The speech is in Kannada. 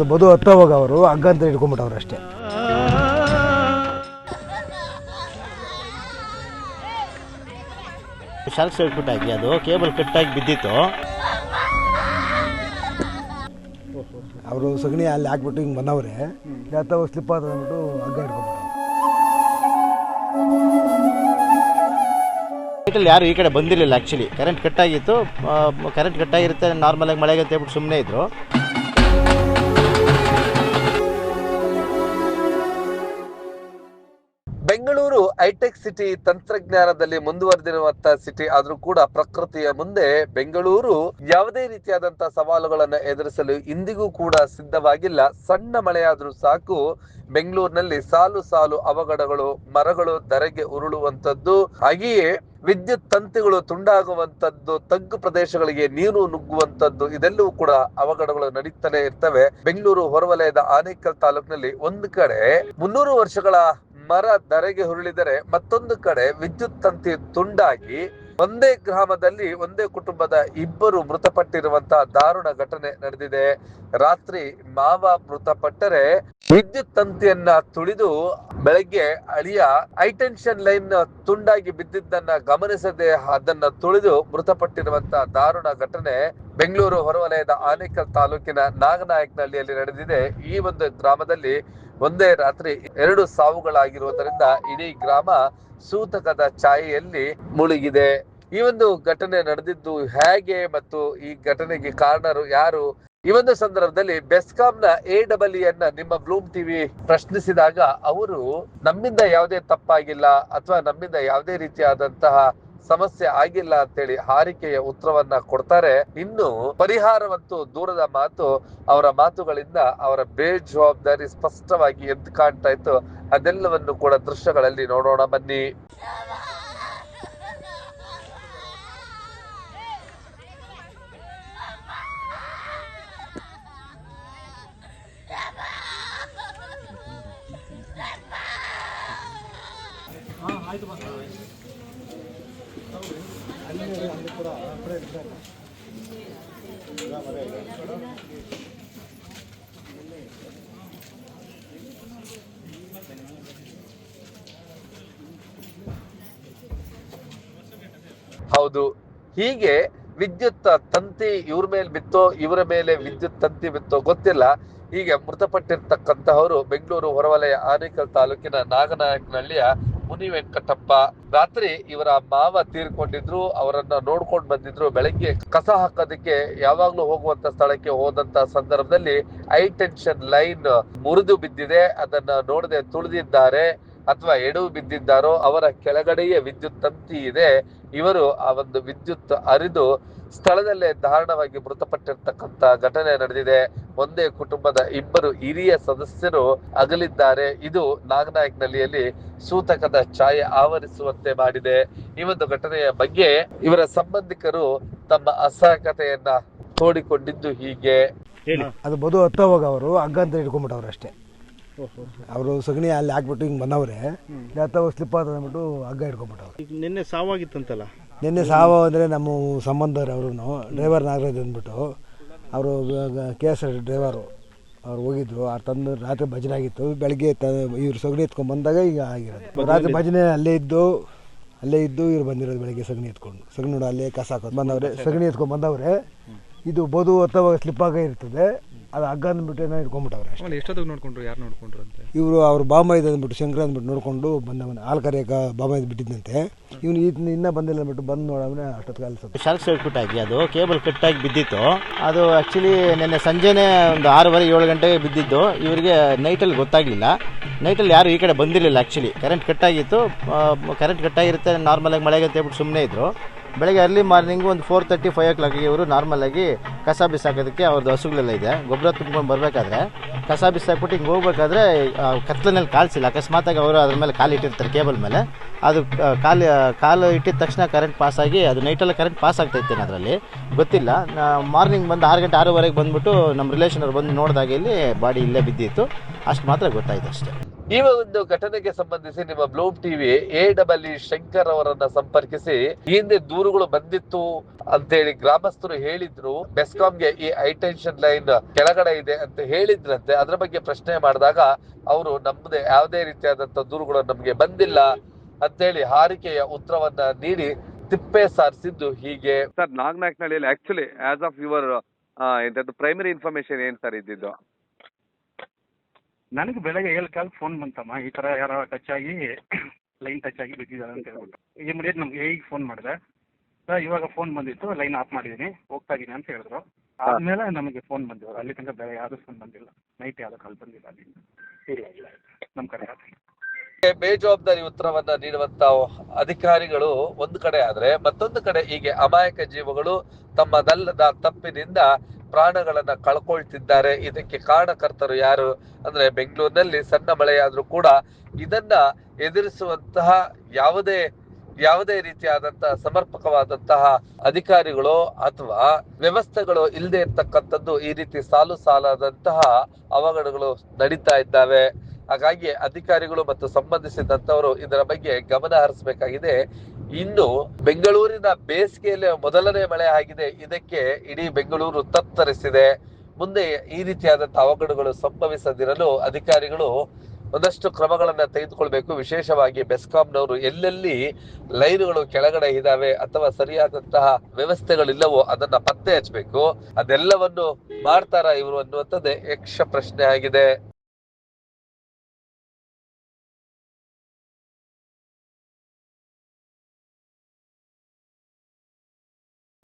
ಅದು ಬದು ಹತ್ತೋವಾಗ ಅವರು ಹಗ್ಗ ಅಂತ ಇಟ್ಕೊಂಡ್ಬಿಟ್ಟವ್ರು ಅಷ್ಟೇ ಶಾರ್ಕ್ ಆಗಿ ಅದು ಕೇಬಲ್ ಕಟ್ಟಾಗಿ ಬಿದ್ದಿತ್ತು. ಅವರು ಸಗಣಿ ಅಲ್ಲಿ ಹಾಕ್ಬಿಟ್ಟು ಹಿಂಗೆ ಬಂದವ್ರೆ. ಅಥವಾ ಸ್ಲಿಪ್ ಆದ ಅಂದ್ಬಿಟ್ಟು ಹಗ್ಗ ಇಟ್ಕೊಂಡ್ಬಿಟ್ಟು ಯಾರು ಈ ಕಡೆ ಬಂದಿರಲಿಲ್ಲ ಆ್ಯಕ್ಚುಲಿ ಕರೆಂಟ್ ಕಟ್ಟಾಗಿತ್ತು ಕರೆಂಟ್ ಕಟ್ಟಾಗಿರುತ್ತೆ ನಾರ್ಮಲಾಗಿ ಮಳೆಗೆ ಅಂತ ಹೇಳ್ಬಿಟ್ಟು ಸುಮ್ಮನೆ ಇದ್ರು. ಹೈಟೆಕ್ ಸಿಟಿ ತಂತ್ರಜ್ಞಾನದಲ್ಲಿ ಮುಂದುವರೆದಿರುವಂತಹ ಸಿಟಿ ಆದ್ರೂ ಕೂಡ ಪ್ರಕೃತಿಯ ಮುಂದೆ ಬೆಂಗಳೂರು ಯಾವುದೇ ರೀತಿಯಾದಂತಹ ಸವಾಲುಗಳನ್ನ ಎದುರಿಸಲು ಇಂದಿಗೂ ಕೂಡ ಸಿದ್ಧವಾಗಿಲ್ಲ. ಸಣ್ಣ ಮಳೆಯಾದ್ರೂ ಸಾಕು, ಬೆಂಗಳೂರಿನಲ್ಲಿ ಸಾಲು ಸಾಲು ಅವಘಡಗಳು, ಮರಗಳು ಧರೆಗೆ ಉರುಳುವಂತದ್ದು ಹಾಗೆಯೇ ವಿದ್ಯುತ್ ತಂತಿಗಳು ತುಂಡಾಗುವಂತದ್ದು ತಗ್ಗು ಪ್ರದೇಶಗಳಿಗೆ ನೀರು ನುಗ್ಗುವಂತದ್ದು ಇದೆಲ್ಲವೂ ಕೂಡ ಅವಘಡಗಳು ನಡೀತಾನೆ ಇರ್ತವೆ. ಬೆಂಗಳೂರು ಹೊರವಲಯದ ಆನೇಕಲ್ ತಾಲೂಕಿನಲ್ಲಿ ಒಂದು ಕಡೆ ಮುನ್ನೂರು ವರ್ಷಗಳ ಮರ ಧರೆಗೆ ಹುರುಳಿದರೆ ಮತ್ತೊಂದು ಕಡೆ ವಿದ್ಯುತ್ ತಂತಿ ತುಂಡಾಗಿ ಒಂದೇ ಗ್ರಾಮದಲ್ಲಿ ಒಂದೇ ಕುಟುಂಬದ ಇಬ್ಬರು ಮೃತಪಟ್ಟಿರುವಂತಹ ದಾರುಣ ಘಟನೆ ನಡೆದಿದೆ. ರಾತ್ರಿ ಮಾವ ಮೃತಪಟ್ಟರೆ ವಿದ್ಯುತ್ ತಂತಿಯನ್ನ ತುಳಿದು ಬೆಳಗ್ಗೆ ಅಳಿಯ ಹೈಟೆನ್ಷನ್ ಲೈನ್ ತುಂಡಾಗಿ ಬಿದ್ದಿದ್ದನ್ನ ಗಮನಿಸದೆ ಅದನ್ನ ತುಳಿದು ಮೃತಪಟ್ಟಿರುವಂತಹ ದಾರುಣ ಘಟನೆ ಬೆಂಗಳೂರು ಹೊರವಲಯದ ಆನೇಕಲ್ ತಾಲೂಕಿನ ನಾಗನಾಯಕನಹಳ್ಳಿಯಲ್ಲಿ ನಡೆದಿದೆ. ಈ ಒಂದು ಗ್ರಾಮದಲ್ಲಿ ಒಂದೇ ರಾತ್ರಿ ಎರಡು ಸಾವುಗಳಾಗಿರುವುದರಿಂದ ಇಡೀ ಗ್ರಾಮ ಸೂತಕದ ಛಾಯೆಯಲ್ಲಿ ಮುಳುಗಿದೆ. ಈ ಒಂದು ಘಟನೆ ನಡೆದಿದ್ದು ಹೇಗೆ ಮತ್ತು ಈ ಘಟನೆಗೆ ಕಾರಣರು ಯಾರು? ಈ ಒಂದು ಸಂದರ್ಭದಲ್ಲಿ ಬೆಸ್ಕಾಂನ ಎ ಡಬಲ್ ನಿಮ್ಮ ಬ್ಲೂಮ್ ಟಿವಿ ಪ್ರಶ್ನಿಸಿದಾಗ ಅವರು ನಮ್ಮಿಂದ ಯಾವುದೇ ತಪ್ಪಾಗಿಲ್ಲ ಅಥವಾ ನಮ್ಮಿಂದ ಯಾವುದೇ ರೀತಿಯಾದಂತಹ ಸಮಸ್ಯೆ ಆಗಿಲ್ಲ ಅಂತೇಳಿ ಹಾರಿಕೆಯ ಉತ್ತರವನ್ನ ಕೊಡ್ತಾರೆ. ಇನ್ನು ಪರಿಹಾರವಂತೂ ದೂರದ ಮಾತು, ಅವರ ಮಾತುಗಳಿಂದ ಅವರ ಬೇಜವಾಬ್ದಾರಿ ಸ್ಪಷ್ಟವಾಗಿ ಎದ್ದು ಕಾಣ್ತಾ ಇತ್ತು. ಅದೆಲ್ಲವನ್ನು ಕೂಡ ದೃಶ್ಯಗಳಲ್ಲಿ ನೋಡೋಣ ಬನ್ನಿ. ಹೌದು. ಹೀಗೆ ವಿದ್ಯುತ್ ತಂತಿ ಇವ್ರ ಮೇಲೆ ಬಿತ್ತೋ, ಇವರ ಮೇಲೆ ವಿದ್ಯುತ್ ತಂತಿ ಬಿತ್ತೋ ಗೊತ್ತಿಲ್ಲ. ಹೀಗೆ ಮೃತಪಟ್ಟಿರ್ತಕ್ಕಂತಹವರು ಬೆಂಗಳೂರು ಹೊರವಲಯ ಆನೇಕಲ್ ತಾಲೂಕಿನ ನಾಗನಾಯಕನಹಳ್ಳಿಯ ಮುನಿ ವೆಂಕಟಪ್ಪ ರಾತ್ರಿ ಇವರ ಮಾವ ತೀರ್ಕೊಂಡಿದ್ರು, ಅವರನ್ನ ನೋಡ್ಕೊಂಡು ಬಂದಿದ್ರು. ಬೆಳಗ್ಗೆ ಕಸ ಹಾಕೋದಕ್ಕೆ ಯಾವಾಗ್ಲೂ ಹೋಗುವಂತ ಸ್ಥಳಕ್ಕೆ ಹೋದಂತ ಸಂದರ್ಭದಲ್ಲಿ ಹೈ ಟೆನ್ಷನ್ ಲೈನ್ ಮುರಿದು ಬಿದ್ದಿದೆ. ಅದನ್ನ ನೋಡದೆ ತುಳಿದಿದ್ದಾರೆ. ಅಥವಾ ಎಡವು ಬಿದ್ದಿದ್ದಾರೋ ಅವರ ಕೆಳಗಡೆಯೇ ವಿದ್ಯುತ್ ತಂತಿ ಇದೆ. ಇವರು ಆ ಒಂದು ವಿದ್ಯುತ್ ಅರಿದು ಸ್ಥಳದಲ್ಲೇ ದಾರುಣವಾಗಿ ಮೃತಪಟ್ಟಿರ್ತಕ್ಕಂತ ಘಟನೆ ನಡೆದಿದೆ. ಒಂದೇ ಕುಟುಂಬದ ಇಬ್ಬರು ಹಿರಿಯ ಸದಸ್ಯರು ಅಗಲಿದ್ದಾರೆ. ಇದು ನಾಗನಾಯಕನಹಳ್ಳಿಯಲ್ಲಿ ಸೂತಕದ ಛಾಯೆ ಆವರಿಸುವಂತೆ ಮಾಡಿದೆ. ಈ ಒಂದು ಘಟನೆಯ ಬಗ್ಗೆ ಇವರ ಸಂಬಂಧಿಕರು ತಮ್ಮ ಅಸಹಕತೆಯನ್ನ ತೋಡಿಕೊಂಡಿದ್ದು ಹೀಗೆ. ಅದು ಬದು ಹತ್ತವಾಗ ಅವರು ಹಗ್ಗ ಅಂತ ಹಿಡ್ಕೊಂಬಿಟ್ಟವ್ರು ಅಷ್ಟೇ. ಅವರು ಸಗಣಿ ಅಲ್ಲಿ ಹಾಕ್ಬಿಟ್ಟು ಹಿಂಗೆ ಬಂದವ್ರೆ. ಅಥವಾ ಸ್ಲಿಪ್ ಆದ ಅಂದ್ಬಿಟ್ಟು ಹಗ್ಗ ಹಿಡ್ಕೊಂಬಿಟ್ಟವ್ರು ಈಗ ನಿನ್ನೆ ಸಾವಾಗಿತ್ತಂತಲ್ಲ? ನಿನ್ನೆ ಸಾವು ಅಂದರೆ ನಮ್ಮ ಸಂಬಂಧವ್ರು ಅವರು ಡ್ರೈವರ್ ನಾಗರಾಜ್ ಅಂದ್ಬಿಟ್ಟು ಅವರು ಕೆ ಎಸ್ ಆರ್ ಡ್ರೈವರು ಅವ್ರು ಹೋಗಿದ್ರು ಆ ತಂದು ರಾತ್ರಿ ಭಜನೆ ಆಗಿತ್ತು. ಬೆಳಗ್ಗೆ ತ ಇವ್ರು ಸಗಣಿ ಎತ್ಕೊಂಡು ಬಂದಾಗ ಈಗ ಆಗಿರೋದು. ರಾತ್ರಿ ಭಜನೆ ಅಲ್ಲೇ ಇದ್ದು ಅಲ್ಲೇ ಇದ್ದು ಇವ್ರು ಬಂದಿರೋದು ಬೆಳಗ್ಗೆ ಸಗಣಿ ಎತ್ಕೊಂಡು. ಸಗಣಿ ನೋಡು ಅಲ್ಲೇ ಕಸ ಹಾಕೋದು. ಬಂದವ್ರೆ ಸಗಣಿ ಎತ್ಕೊಂಡು ಬಂದವ್ರೆ. ಇದು ಬೋದು ಅಥವಾ ಸ್ಲಿಪ್ ಆಗ ಇರ್ತದೆ. ಅದು ಹಗ್ಗ ಅಂದ್ಬಿಟ್ಟು ಏನೋ ಇಟ್ಕೊಂಡ್ಬಿಟ್ಟವ್ರೆ ಅಷ್ಟೇ. ಆಮೇಲೆ ಎಷ್ಟೊತ್ತಿಗೆ ನೋಡ್ಕೊಂಡ್ರು ಯಾರು ನೋಡ್ಕೊಂಡ್ರು ಅಂತ? ಇವರು ಅವ್ರ ಬಾಂಬ ಇದೆ ಅಂದ್ಬಿಟ್ಟು ಶಂಕರ ಅಂದ್ಬಿಟ್ಟು ನೋಡಿಕೊಂಡು ಬಂದವನ ಹಾಲು ಕರೆಯಕ ಬಾಂಬ ಇದು ಬಿಟ್ಟಿದ್ದಂತೆ ಇವನು ಈ ಇನ್ನೂ ಬಂದಿಲ್ಲ ಅಂದ್ಬಿಟ್ಟು ಬಂದು ನೋಡವನೇ ಅಷ್ಟೊತ್ತಿಗೆ ಅಲ್ಲಿ ಸತ್ತು ಶಾರ್ಕ್ ಸರ್ಕ್ಯೂಟ್ ಆಗಿ ಅದು ಕೇಬಲ್ ಕಟ್ಟಾಗಿ ಬಿದ್ದಿತ್ತು. ಅದು ಆ್ಯಕ್ಚುಲಿ ನಿನ್ನೆ ಸಂಜೆನೆ ಒಂದು ಆರೂವರೆ ಏಳು ಗಂಟೆಗೆ ಬಿದ್ದಿದ್ದು. ಇವರಿಗೆ ನೈಟಲ್ಲಿ ಗೊತ್ತಾಗಲಿಲ್ಲ. ನೈಟಲ್ಲಿ ಯಾರು ಈ ಕಡೆ ಬಂದಿರಲಿಲ್ಲ ಆ್ಯಕ್ಚುಲಿ ಕರೆಂಟ್ ಕಟ್ಟಾಗಿತ್ತು ಕರೆಂಟ್ ಕಟ್ಟಾಗಿರುತ್ತೆ ನಾರ್ಮಲಾಗಿ ಮಳೆಗೆ ಅಂತ ಹೇಳ್ಬಿಟ್ಟು ಸುಮ್ಮನೆ ಇದ್ರು. ಬೆಳಗ್ಗೆ ಅರ್ಲಿ ಮಾರ್ನಿಂಗು ಒಂದು ಫೋರ್ ತರ್ಟಿ ಫೈವ್ ಓ ಕ್ಲಾಕಿಗೆ ಇವರು ನಾರ್ಮಲಾಗಿ ಕಸ ಬಿಸಾಕೋದಕ್ಕೆ ಅವ್ರದ್ದು ಹಸುಗಳೆಲ್ಲ ಇದೆ. ಗೊಬ್ಬರ ತುಂಬ್ಕೊಂಡು ಬರಬೇಕಾದ್ರೆ ಕಸ ಬಿಸಾಕ್ಬಿಟ್ಟು ಹಿಂಗೆ ಹೋಗ್ಬೇಕಾದ್ರೆ ಕತ್ಲನಲ್ಲಿ ಕಾಲ್ಸಿಲ್ಲ. ಅಕಸ್ಮಾತಾಗಿ ಅವರು ಅದ್ರ ಮೇಲೆ ಕಾಲು ಇಟ್ಟಿರ್ತಾರೆ ಕೇಬಲ್ ಮೇಲೆ. ಅದು ಕಾಲು ಕಾಲು ಇಟ್ಟಿದ ತಕ್ಷಣ ಕರೆಂಟ್ ಪಾಸ್ ಆಗಿ, ಅದು ನೈಟೆಲ್ಲ ಕರೆಂಟ್ ಪಾಸ್ ಆಗ್ತೈತೆ ಅದರಲ್ಲಿ. ಗೊತ್ತಿಲ್ಲ. ಮಾರ್ನಿಂಗ್ ಬಂದು ಆರು ಗಂಟೆ ಆರೂವರೆಗೆ ಬಂದುಬಿಟ್ಟು ನಮ್ಮ ರಿಲೇಷನ್ ಅವ್ರು ಬಂದು ನೋಡಿದಾಗ ಇಲ್ಲಿ ಬಾಡಿ ಇಲ್ಲೇ ಬಿದ್ದಿತ್ತು. ಅಷ್ಟು ಮಾತ್ರ ಗೊತ್ತಾಯಿತು ಅಷ್ಟೇ. ಈ ಒಂದು ಘಟನೆಗೆ ಸಂಬಂಧಿಸಿ ನಿಮ್ಮ Bloom TV A double E Shankar ಅವರನ್ನ ಸಂಪರ್ಕಿಸಿ ಹಿಂದೆ ದೂರುಗಳು ಬಂದಿತ್ತು ಅಂತೇಳಿ ಗ್ರಾಮಸ್ಥರು ಹೇಳಿದ್ರು. ಬೆಸ್ಕಾಂಗೆ ಈ ಹೈಟೆನ್ಷನ್ ಲೈನ್ ಕೆಳಗಡೆ ಇದೆ ಅಂತ ಹೇಳಿದ್ರಂತೆ. ಅದ್ರ ಬಗ್ಗೆ ಪ್ರಶ್ನೆ ಮಾಡಿದಾಗ ಅವರು ನಮ್ಮದೇ ಯಾವುದೇ ರೀತಿಯಾದಂತ ದೂರುಗಳು ನಮ್ಗೆ ಬಂದಿಲ್ಲ ಅಂತೇಳಿ ಹಾರಿಕೆಯ ಉತ್ತರವನ್ನ ನೀಡಿ ತಿಪ್ಪೆ ಸಾರಿಸಿದ್ದು ಹೀಗೆ. Sir ನಾಗನಾಕ್ನಹಳ್ಳಿಯಲ್ಲಿ actually as of your primary information ಏನ್ ಸರ್ ಇದ್ದಿದ್ದು? ನನಗೆ ಬೆಳಗ್ಗೆ ಏಳು ಕಾಲ ಫೋನ್ ಬಂತಮ್ಮ. ಈ ತರ ಯಾರೋ ಟಚ್ ಆಗಿ ಲೈನ್ ಟಚ್ ಆಗಿ ಬಿದ್ದಿದ್ದಾರೆ ಅಂತ ಹೇಳ್ಬಿಟ್ಟು. ಇಮಿಡಿಯೇಟ್ ನಮ್ಗೆ ಏಗೆ ಫೋನ್ ಮಾಡಿದೆ? ಸರ್ ಇವಾಗ ಫೋನ್ ಬಂದಿತ್ತು ಲೈನ್ ಆಫ್ ಮಾಡಿದೀನಿ ಹೋಗ್ತಾ ಇದ್ದೀನಿ ಅಂತ ಹೇಳಿದ್ರು. ಆದಮೇಲೆ ನಮಗೆ ಫೋನ್ ಬಂದಿದ್ರು ಅಲ್ಲಿ ತನಕ ಬೇರೆ ಯಾರು ಫೋನ್ ಬಂದಿಲ್ಲ. ನೈಟ್ ಯಾವ್ದು ಕಾಲ್ ಬಂದಿಲ್ಲ ಅಲ್ಲಿ. ನಮ್ ಇಲ್ಲ ನಮ್ಮ ಕಡೆ ಬೇಜವಾಬ್ದಾರಿ ಉತ್ತರವನ್ನ ನೀಡುವಂತ ಅಧಿಕಾರಿಗಳು ಒಂದು ಕಡೆ ಆದ್ರೆ ಮತ್ತೊಂದು ಕಡೆ ಹೀಗೆ ಅಮಾಯಕ ಜೀವಗಳು ತಮ್ಮದಲ್ಲದ ತಪ್ಪಿನಿಂದ ಪ್ರಾಣಗಳನ್ನ ಕಳ್ಕೊಳ್ತಿದ್ದಾರೆ. ಇದಕ್ಕೆ ಕಾರಣಕರ್ತರು ಯಾರು ಅಂದ್ರೆ ಬೆಂಗಳೂರಿನಲ್ಲಿ ಸಣ್ಣ ಮಳೆಯಾದ್ರೂ ಕೂಡ ಇದನ್ನ ಎದುರಿಸುವಂತಹ ಯಾವುದೇ ಯಾವುದೇ ರೀತಿಯಾದಂತಹ ಸಮರ್ಪಕವಾದಂತಹ ಅಧಿಕಾರಿಗಳು ಅಥವಾ ವ್ಯವಸ್ಥೆಗಳು ಇಲ್ಲದೆ ಇರ್ತಕ್ಕಂಥದ್ದು ಈ ರೀತಿ ಸಾಲು ಸಾಲಾದಂತಹ ಅವಘಡಗಳು ನಡೀತಾ ಇದ್ದಾವೆ. ಹಾಗಾಗಿ ಅಧಿಕಾರಿಗಳು ಮತ್ತು ಸಂಬಂಧಿಸಿದಂತವರು ಇದರ ಬಗ್ಗೆ ಗಮನ ಹರಿಸಬೇಕಾಗಿದೆ. ಇನ್ನು ಬೆಂಗಳೂರಿನ ಬೇಸಿಗೆಯಲ್ಲಿ ಮೊದಲನೇ ಮಳೆ ಆಗಿದೆ. ಇದಕ್ಕೆ ಇಡೀ ಬೆಂಗಳೂರು ತತ್ತರಿಸಿದೆ. ಮುಂದೆ ಈ ರೀತಿಯಾದಂಥ ಅವಘಡಗಳು ಸಂಭವಿಸದಿರಲು ಅಧಿಕಾರಿಗಳು ಒಂದಷ್ಟು ಕ್ರಮಗಳನ್ನು ತೆಗೆದುಕೊಳ್ಬೇಕು. ವಿಶೇಷವಾಗಿ ಬೆಸ್ಕಾಂನವರು ಎಲ್ಲೆಲ್ಲಿ ಲೈನ್ಗಳು ಕೆಳಗಡೆ ಇದಾವೆ ಅಥವಾ ಸರಿಯಾದಂತಹ ವ್ಯವಸ್ಥೆಗಳಿಲ್ಲವೋ ಅದನ್ನ ಪತ್ತೆ ಹಚ್ಚಬೇಕು. ಅದೆಲ್ಲವನ್ನು ಮಾಡ್ತಾರಾ ಇವರು ಅನ್ನುವಂಥದ್ದೇ ಯಕ್ಷ ಪ್ರಶ್ನೆ ಆಗಿದೆ.